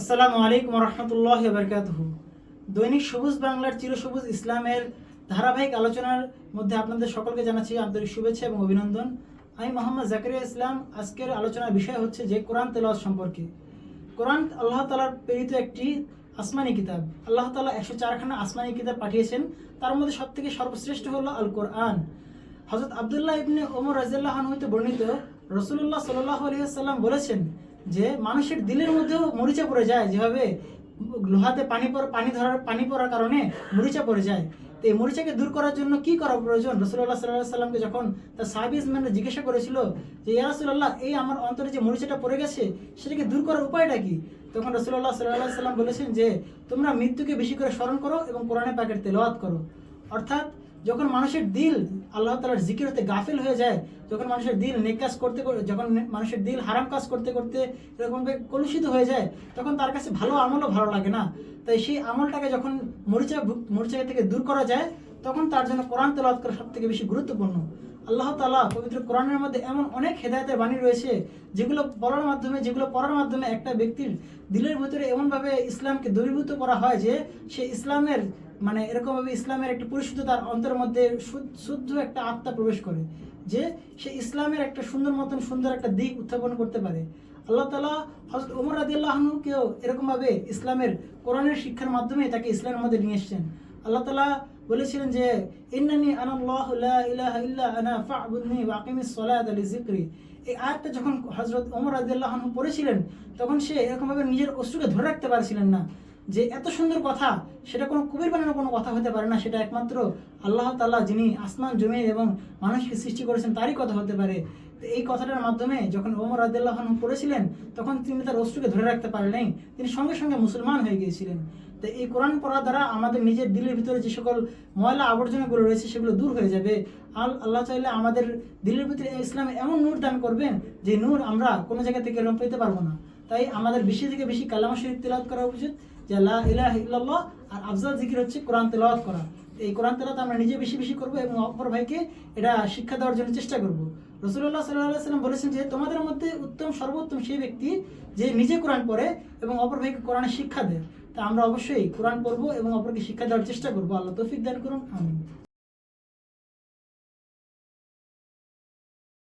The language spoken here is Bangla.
আসসালামু আলাইকুম রহমতুল্লাহ বরকাতহ। দৈনিক সবুজ বাংলার চিরসবুজ ইসলামের ধারাবাহিক আলোচনার মধ্যে আপনাদের সকলকে জানাচ্ছি আন্তরিক শুভেচ্ছা এবং অভিনন্দন। আমি মোহাম্মদ জাকারিয়া ইসলাম। আজকের আলোচনার বিষয় হচ্ছে যে কোরআন তেলাওয়াত সম্পর্কে। কোরআন আল্লাহ তালার প্রেরিত একটি আসমানি কিতাব। আল্লাহ তালা একশো চারখানা আসমানি কিতাব পাঠিয়েছেন। তার মধ্যে সব থেকে সর্বশ্রেষ্ঠ হলো আল কোরআন হজরত আবদুল্লাহ ইবনে ওমর রাজিয়াল্লাহ হইতে বর্ণিত রসুল্লাহ সাল্লাহ আলিয়াল্লাম বলেছেন যে মানুষের দিলের মধ্যেও মরিচা পড়ে যায়, যেভাবে লোহাতে পানি পড়া পানি ধরার, পানি পড়ার কারণে মরিচা পড়ে যায়। তো এই মরিচাকে দূর করার জন্য কি করা প্রয়োজন? রসুল্লাহ সাল্লাহ সাল্লামকে যখন তার সাহাবিজ মানে জিজ্ঞাসা করেছিল যে, ইয়া রাসুল্লাহ এই আমার অন্তরে যে মরিচাটা পড়ে গেছে, সেটাকে দূর করার উপায়টা কি? তখন রসুল্লাহ সাল্লাহ সাল্লাম বলেছেন যে, তোমরা মৃত্যুকে বেশি করে স্মরণ করো এবং কোরআনে পাকের তেলাওয়াত করো। অর্থাৎ যখন মানুষের দিল আল্লাহ তালার জিকির হতে গাফিল হয়ে যায়, যখন মানুষের দিল নেক কাজ করতে করে যখন মানুষের দিল হারাম কাজ করতে করতে এরকমভাবে কলুষিত হয়ে যায়, তখন তার কাছে ভালো আমলও ভালো লাগে না। তাই সেই আমলটাকে যখন মরিচা মরিচা থেকে দূর করা যায়, তখন তার জন্য কোরআন তেলাওয়াত করা সব থেকে বেশি গুরুত্বপূর্ণ। আল্লাহ তালা পবিত্র কোরআনের মধ্যে এমন অনেক হেদায়তের বাণী রয়েছে, যেগুলো বলার মাধ্যমে, যেগুলো পড়ার মাধ্যমে একটা ব্যক্তির দিলের ভিতরে এমনভাবে ইসলামকে দূরীভূত করা হয় যে সে ইসলামের মানে এরকমভাবে ইসলামের একটা পরিশুদ্ধ তার অন্তরের মধ্যে শুদ্ধ- একটা আত্মা প্রবেশ করে, যে সে ইসলামের একটা সুন্দর মতন সুন্দর একটা দিক উত্থাপন করতে পারে। আল্লাহ তালা হজরত উমর রাদি আল্লাহনুকেও এরকমভাবে ইসলামের কোরআনের শিক্ষার মাধ্যমে তাকে ইসলামের মধ্যে নিয়ে এসছেন। আল্লাহ তালা বলেছিলেন যে, ইন্নানি আনাল্লাহু লা ইলাহা ইল্লা আনা ফা'বুদনি ওয়া আকিমিস সালাতা লিযিকরি। এই আয়াতটা যখন হযরত ওমর রাদিয়াল্লাহু আনহু পড়েছিলেন, তখন সে এরকমভাবে নিজের অশ্রুকে ধরে রাখতে পারছিলেন না। যে এত সুন্দর কথা, সেটা কোনো কবির বানানো কোনো কথা হতে পারে না, সেটা একমাত্র আল্লাহ তাআলা যিনি আসমান জমি এবং মানুষকে সৃষ্টি করেছেন, তারই কথা হতে পারে। এই কথাটার মাধ্যমে যখন ওমর রাদিয়াল্লাহু আনহু পড়েছিলেন, তখন তিনি তার অশ্রুকে ধরে রাখতে পারলেন তিনি সঙ্গে সঙ্গে মুসলমান হয়ে গিয়েছিলেন। তো এই কোরআন পড়ার দ্বারা আমাদের নিজের দিলের ভিতরে যে সকল ময়লা আবর্জনাগুলো রয়েছে সেগুলো দূর হয়ে যাবে। আল আল্লাহ চাইলে আমাদের দিলের ভিতরে ইসলামে এমন নূর দান করবেন যে নূর আমরা কোনো জায়গা থেকে এরকম পেতে পারব না। তাই আমাদের বেশি থেকে বেশি কালামা শরীফ তেলাওয়াত করা উচিত যে লা ইলাহা আর আফজাল জিকির হচ্ছে কোরআন তেলাওয়াত করা। এই কোরআন তেলাওয়াত আমরা নিজে বেশি বেশি করব এবং অপর ভাইকে এটা শিক্ষা দেওয়ার জন্য চেষ্টা করব। রসুল্লাহ সাল্লাহ সাল্লাম বলেছেন যে তোমাদের মধ্যে উত্তম সর্বোত্তম সেই ব্যক্তি যে নিজে কোরআন পড়ে এবং অপর ভাইকে কোরআনের শিক্ষা দেয়। তা আমরা অবশ্যই কোরআন পড়ব এবং অপরকে শিক্ষা দেওয়ার চেষ্টা করব। আল্লাহ তৌফিক দান করুন, আমিন।